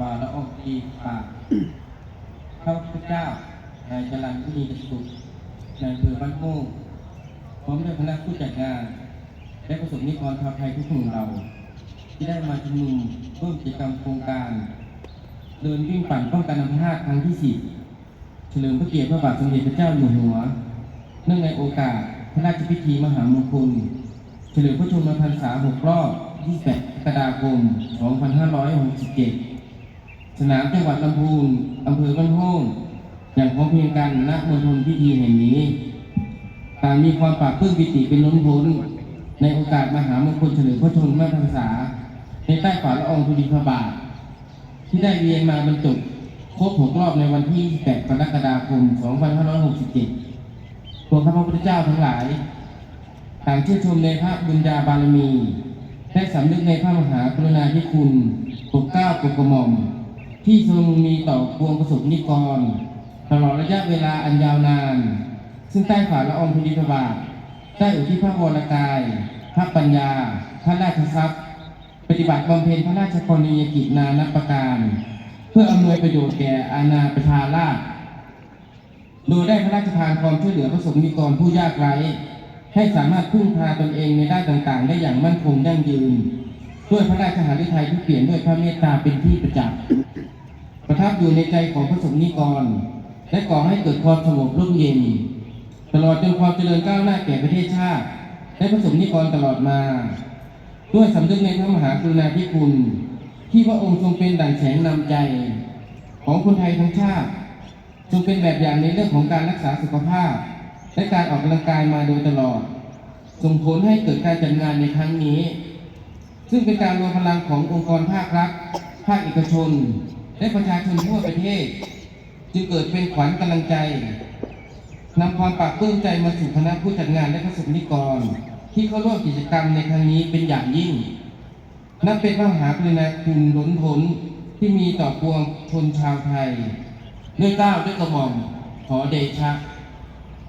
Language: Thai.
ฝ่าละอองตีปากข้าพเจ้านายจรัญพุนีกสุขนายอำเภอบ้านโม่พร้อมด้วยคณะผู้จัดงาน และประสบนิกรชาวไทยทุกหมู่เรา ที่ได้มาชุมนุมร่วมกิจกรรมโครงการ เดินวิ่งปั่นป้องกันอัมพาตครั้งที่สิบเฉลิมพระเกียรติพระบาทสมเด็จพระเจ้าอยู่หัว เนื่องในโอกาสพระราชพิธีมหามงคล เฉลิมพระชนมพรรษา6รอบ28กรกฎาคม 2567 สนามจังหวัดลำพูนอำเภอบ้านโฮ่งอย่างพร้อมเพรียงกันณมณฑลพิธีแห่งนี้ต่างมีความปราบปลื้มปิติเป็นล้นพ้นในโอกาสมหามงคลเฉลิมพระชนมพรรษา ในใต้ฝ่าละอองธุลีพระบาท ที่ได้เวียนมาบรรจบครบ6รอบในวันที่ 8 กรกฎาคม 2567พวข้าพระพุทธเจ้าทั้งหลาย ต่างชื่นชมในพระบุญญาบารมี ได้สำนึกในพระมหากรุณาธิคุณปกเกล้าปกกระหม่อม ที่ทรงมีต่อปวงประสบนิกร ตลอดระยะเวลาอันยาวนาน ซึ่งใต้ฝ่าละอองธุลีพระบาทได้อุทิศพระวรกาย พระปัญญา พระราชทรัพย์ ปฏิบัติบำเพ็ญพระราชกรณียกิจนานับประการ เพื่ออำนวยประโยชน์แก่อาณาประชาราษฎร์โดยได้พระราชทานความช่วยเหลือประสบนิกรผู้ยากไร้ ให้สามารถพึ่งพาตนเองในด้านต่างๆ ได้อย่างมั่นคงยั่งยืน ด้วยพระราชหฤทัยที่เปลี่ยนด้วยพระเมตตาเป็นที่ประจักษ์ ประทับอยู่ในใจของพระสงฆ์นิกร และก่อให้เกิดความสงบร่มเย็น ตลอดจนความเจริญก้าวหน้าแก่ประเทศชาติ และพระสงฆ์นิกรตลอดมา ด้วยสำนึกในพระมหากรุณาธิคุณ ที่พระองค์ทรงเป็นดั่งแสงนำใจ ของคนไทยทั้งชาติทรงเป็นแบบอย่างในเรื่องของการรักษาสุขภาพ และการออกกำลังกายมาโดยตลอด ส่งผลให้เกิดการจัดงานในครั้งนี้ ซึ่งเป็นการรวมพลังขององค์กรภาครัฐ ภาคเอกชน และประชาชนทั่วประเทศ จึงเกิดเป็นขวัญกำลังใจนำความปากปลื้มใจมาสู่คณะผู้จัดงานและประสบนิกร ที่เข้าร่วมกิจกรรมในครั้งนี้เป็นอย่างยิ่ง นับเป็นพระมหากรุณาคุณล้นพ้นที่มีต่อปวงชนชาวไทย ด้วยเกล้าด้วยกระหม่อมขอเดชะ